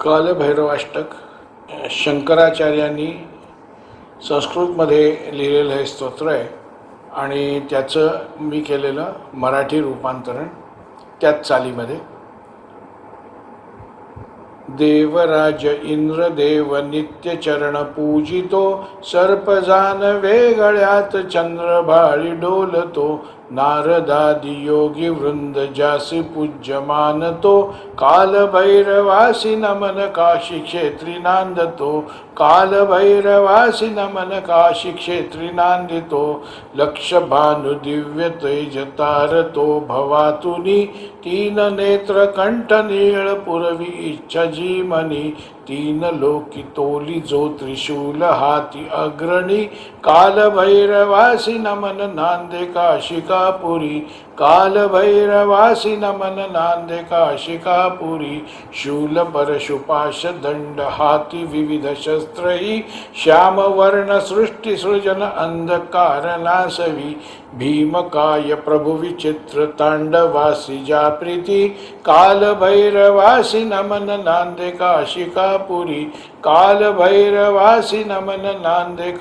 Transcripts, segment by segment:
कालभैरवाष्टक शंकराचार्यांनी संस्कृतमध्ये लिहिलेलं हे स्तोत्र आहे. आणि त्याचं मी केलेलं मराठी रूपांतरण त्याच चालीमध्ये. देवराज इंद्रदेव नित्यचरण पूजितो सर्पजान वेगळ्यात चंद्रभाळी डोलतो नारदादी योगी वृंद जासी पूज्य मानतो कालभैरवासी नमन काशी क्षेत्री नांदतो कालभैरवासी नमन काशी क्षेत्री नांदितो लक्ष भानु दिव्य तेज तारतो भवातुनी, तीन नेत्र कंठ नीळ पुरवी इच्छा जी मनी तीन लोकी तोली जो त्रिशूल हाती अग्रणी, कालभैरवासी नमन नांदे काशिकापुरी। कालभैरवासी नमन नांदे काशिकापुरी। शूल परशुपाश दंड हाती विविध शस्त्रही। श्यामवर्ण सृष्टी सृजन अंधकार नासवी। भीमकाय प्रभु विचित्र तांडवासी जा प्रीती। कालभैरवासी नमन नांदे काशिकापुरी कालभैरवासी नमन नांदे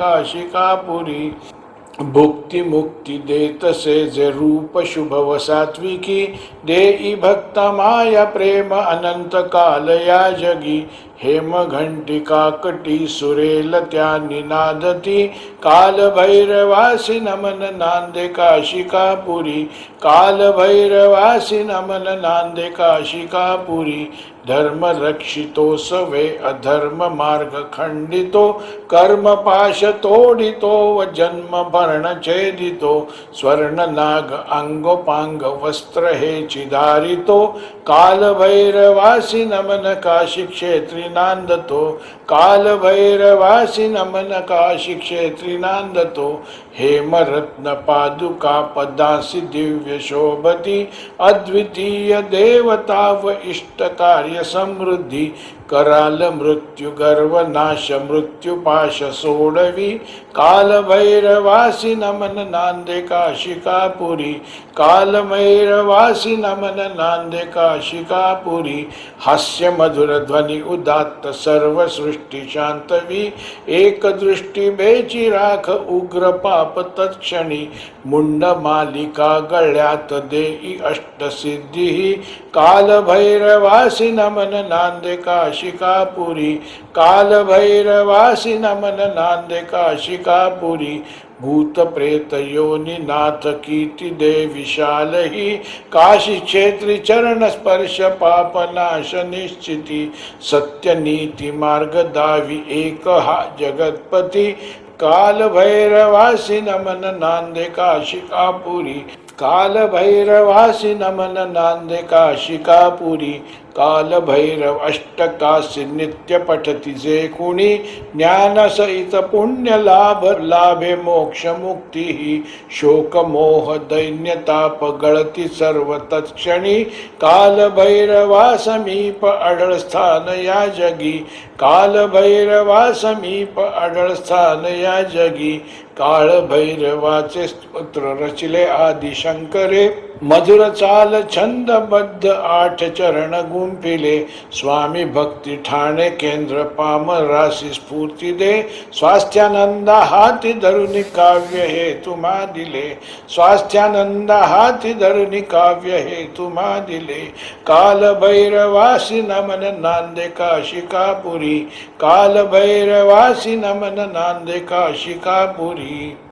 भुक्ति मुक्ति देत से जे रूप शुभ व सात्विकी, दे भक्त माया प्रेम अनंत काल या जगी। हेम घंटिका कटी सुरेल त्या निनादती काल भैरवासी नमन नांदे काशिकापुरी काल भैरवासी नमन नांदे काशिकापुरी धर्म रक्षितो सवे अधर्म मार्ग खंडितो कर्म पाश तोडितो व जन्म भरण छेदितो स्वर्ण नाग अंगोपांग वस्त्र हे चिधारितो काल भैरवासी नमन काशी क्षेत्री नांदतो काल भैरवासी नमन काशी क्षेत्री नांदतो हेमरत्न पादुका पदासी दिव्य शोभती। अद्वितीय देवता व इष्ट कार्य समृद्धी। कराल मृत्यू गर्व नाश, मृत्यू पाश सोडवी। काल भैरवासी नमन नांदे काशिकापुरी। काल भैरवासी नमन नांदे काशिकापुरी। हास्य मधुर ध्वनी उदात्त सर्व सृष्टी शांतवी। एक दृष्टी बेची राख उग्र पाप तत्क्षणी। मुंड मालिका गळ्यात देई अष्टसिद्धी काल भैरवासी नमन नांदे काशिकापुरी काल भैरवासी नमन नांदे काशिकापुरी भूत प्रेत योनी नाथ कीर्ती दे विशाल ही काशी क्षेत्री चरण स्पर्श पाप नाश निश्चिती सत्य नीती मार्ग दावी एक जगतपती काल भैरवासी नमन नांदे काशिकापुरी काल भैरवासी नमन नांदे काशिकापुरी कालभैरव अष्टकाशी नित्य पठती जे कुणी ज्ञानसहित पुण्यलाभ लाभे मोक्षमुक्ती शोकमोह दैन्यताप गळती सर्व तत्क्षणी कालभैरवा समीप अढळस्थान या जगी कालभैरवा समीप अढळस्थान या जगी काळभैरवाचे स्तोत्र रचिले आदिशंकरे मधुर चाल छंदबद्ध आठ चरण गुण गुंफिले स्वामी भक्ती ठाणे, केंद्र पाम, राशी स्फूर्ती दे। स्वास्थ्यानंद हाती धरुनी काव्य हे तुम्हा दिले स्वास्थ्यानंद हाती धरुनी काव्य हे तुम्हा दिले काल भैरवासी नमन नांदे काशिकापुरी। काल भैरवासी नमन नांदे काशिकापुरी।